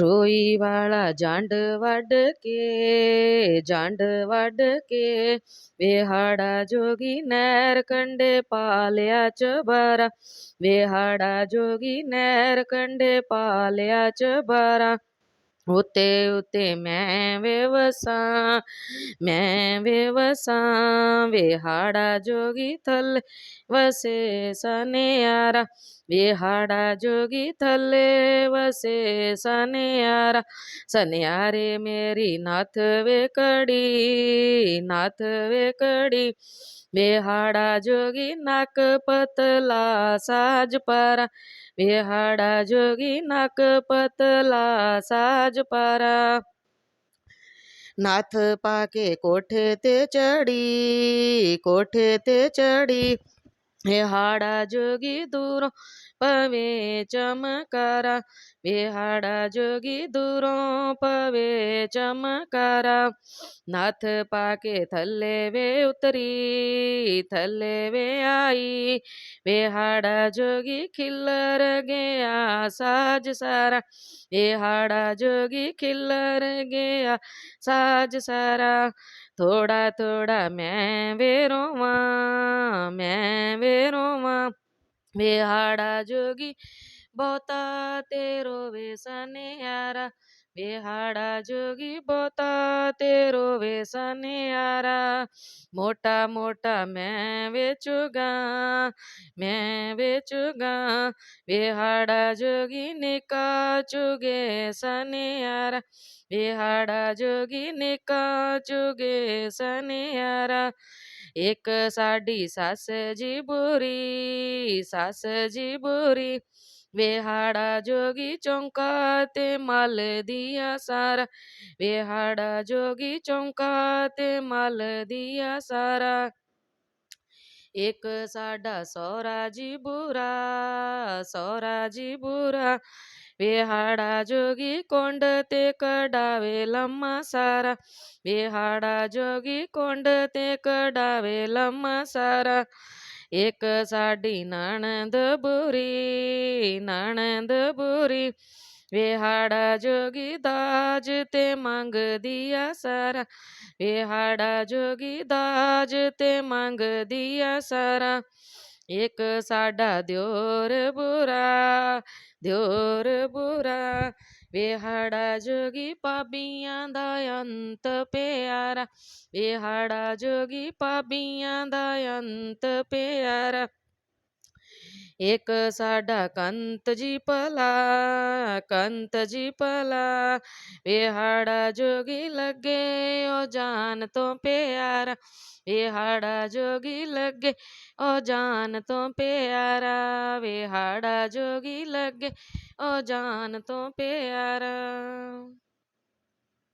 ਰੋਈ ਵਾਲਾ ਜੰਡ ਵੱਢ ਕੇ, ਜੰਡ ਵੱਢ ਕੇ ਵਿਹਾੜਾ ਜੋਗੀ ਨਹਿਰ ਕੰਡੇ ਪਾਲਿਆ ਚਬਾਰਾ, ਵਿਹਾੜਾ ਜੋਗੀ ਨਹਿਰ ਕੰਡੇ ਪਾਲਿਆ ਚਬਾਰਾ। उते उते मैं वेवसा मैं वेवसा वेहाड़ा जोगी थल वसे सनेयारा वेहाड़ा जोगी थले वसे सनेयारा सनेयारे मेरी नाथ वे कड़ी, नाथ वे कड़ी बेहाड़ा जोगी नाक पतला साज पारा। बेहाड़ा जोगी नाक पतला साज पारा। नाथ पाके कोठे ते चढ़ी, कोठे ते चढ़ी। बेहाड़ा जोगी दूरों पवे चमकारा बेहाड़ा जोगी दूरों पवे चमकारा नाथ पाके थल्ले वे उतरी थल्ले वे आई बेहाड़ा जोगी खिलर गया साज सारा बेहाड़ा जोगी खिलर गया साज सारा थोड़ा थोड़ा मैं वे रोवा मैं वे तेरो माँ बेहाड़ा जोगी बहुता तेरो वे सनेहारा बेहाड़ा जोगी बोता, तेरो वे सने आरा। मोटा मोटा मैं बेचूगा मैं बेचूगा बेहाड़ा जोगी निका चुगे सने आरा। बेहाड़ा जोगी निका चुगे सने आरा। एक साड़ी सास जी बुरी, सास जी बुरी। बेहाड़ा जोगी चौंकाते माल दिया सारा। बेहाड़ा जोगी चौंकाते माल दिया सारा। एक साडा सौरा जी बुरा, सौरा जी बुरा। बेहाड़ा जोगी कोंड ते कडावे लम्मा सारा। बेहाड़ा जोगी कोंड ते कडावे लम्मा सारा। ਇੱਕ ਸਾਡੀ ਨਣਦ ਬੁਰੀ ਨਣਦ ਬੁਰੀ। ਵਿਹਾੜਾ ਜੋਗੀ ਦਾਜ ਤੇ ਮੰਗਦੀ ਆ ਸਾਰਾ ਵਿਹਾੜਾ ਜੋਗੀ ਦਾਜ ਤੇ ਮੰਗਦੀ ਆ ਸਾਰਾ ਇੱਕ ਸਾਡਾ ਦਿਓਰ ਬੁਰਾ ਦਿਓਰ ਬੁਰਾ। ਵਿਹਾੜਾ ਜੋਗੀ ਪਾਬੀਆਂ ਦਾ ਅੰਤ ਪਿਆਰਾ ਵਿਹਾੜਾ ਜੋਗੀ ਪਾਬੀਆਂ ਦਾ ਅੰਤ ਪਿਆਰਾ। ਇੱਕ ਸਾਡਾ ਕੰਤ ਜੀ ਭਲਾ, ਕੰਤ ਜੀ ਭਲਾ ਵਿਹਾੜਾ ਜੋਗੀ ਲੱਗੇ ਉਹ ਜਾਨ ਤੋਂ ਪਿਆਰਾ ਵਿਹਾੜਾ ਜੋਗੀ ਲੱਗੇ ਉਹ ਜਾਨ ਤੋਂ ਪਿਆਰਾ ਵਿਹਾੜਾ ਜੋਗੀ ਲੱਗੇ ਉਹ ਜਾਨ ਤੋਂ ਪਿਆਰਾ।